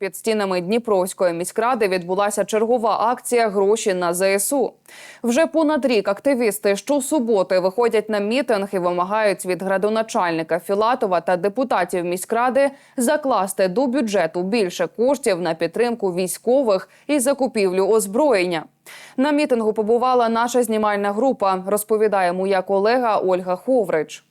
Під стінами Дніпровської міськради відбулася чергова акція Гроші на ЗСУ. Вже понад рік активісти щосуботи виходять на мітинг і вимагають від градоначальника Філатова та депутатів міськради закласти до бюджету більше коштів на підтримку військових і закупівлю озброєння. На мітингу побувала наша знімальна група. Розповідає моя колега Ольга Ховрич.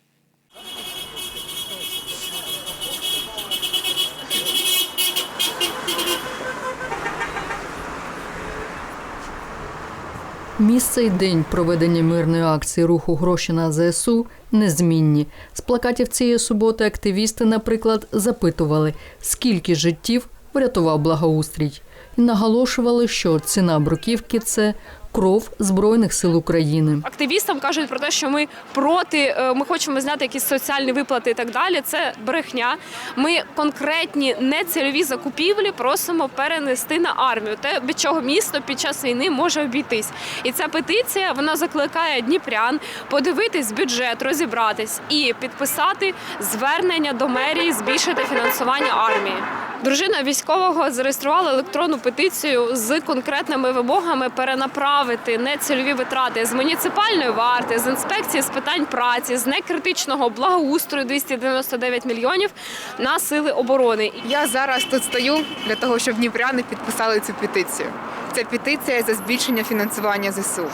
Місце і день проведення мирної акції руху гроші на ЗСУ незмінні. З плакатів цієї суботи активісти, наприклад, запитували, скільки життів врятував благоустрій, наголошували, що ціна бруківки це кров збройних сил України. Активістам кажуть про те, що ми проти, е, ми хочемо зняти якісь соціальні виплати і так далі. Це брехня. Ми конкретні нецільові закупівлі просимо перенести на армію. Те, від чого місто під час війни може обійтись. І ця петиція вона закликає Дніпрян подивитись бюджет, розібратись і підписати звернення до мерії збільшити фінансування армії. Дружина військового зареєструвала електронну петицію з конкретними вимогами перенаправити нецільові витрати з муніципальної варти, з інспекції з питань праці, з некритичного благоустрою 299 мільйонів на сили оборони. Я зараз тут стою для того, щоб дніпряни підписали цю петицію. Ця петиція за збільшення фінансування ЗСУ.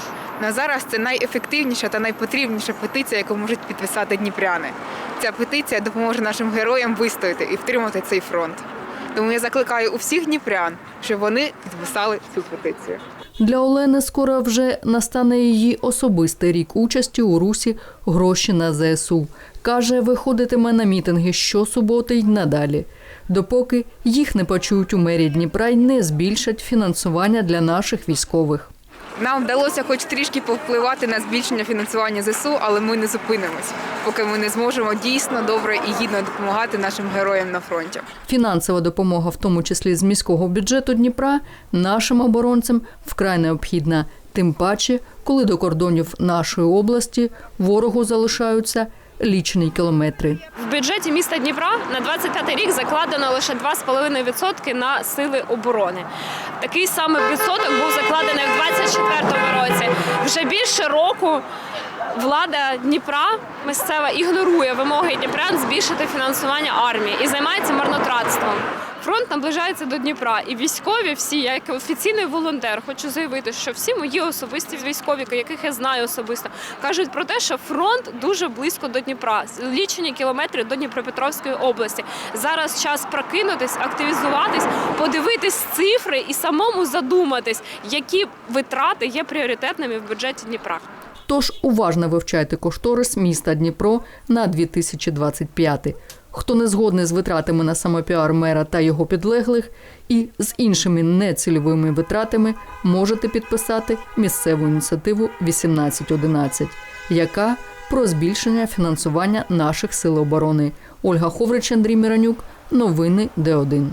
На зараз це найефективніша та найпотрібніша петиція, яку можуть підписати дніпряни. Ця петиція допоможе нашим героям вистояти і втримати цей фронт. Тому я закликаю у всіх дніпрян, щоб вони підписали цю петицію. Для Олени скоро вже настане її особистий рік участі у русі гроші на ЗСУ. Каже, виходитиме на мітинги щосуботи й надалі, допоки їх не почують у мерії Дніпра й не збільшать фінансування для наших військових. Нам вдалося хоч трішки повпливати на збільшення фінансування ЗСУ, але ми не зупинимось, поки ми не зможемо дійсно добре і гідно допомагати нашим героям на фронті. Фінансова допомога, в тому числі з міського бюджету Дніпра, нашим оборонцям вкрай необхідна. Тим паче, коли до кордонів нашої області ворогу залишаються лічені кілометри. В бюджеті міста Дніпра на 25 рік закладено лише 2,5% на сили оборони. Такий самий відсоток був закладений в 2024 році. Вже більше року влада Дніпра місцева ігнорує вимоги Дніпрян збільшити фінансування армії і займається марнотратством. Фронт наближається до Дніпра, і військові всі, я як офіційний волонтер, хочу заявити, що всі мої особисті військові, яких я знаю особисто, кажуть про те, що фронт дуже близько до Дніпра, лічені кілометри до Дніпропетровської області. Зараз час прокинутись, активізуватись, подивитись цифри і самому задуматись, які витрати є пріоритетними в бюджеті Дніпра. Тож уважно вивчайте кошторис міста Дніпро на 2025. Хто не згодний з витратами на самопіар мера та його підлеглих і з іншими нецільовими витратами, можете підписати місцеву ініціативу 1811, яка про збільшення фінансування наших сил оборони. Ольга Ховрич, Андрій Міранюк, новини Д1.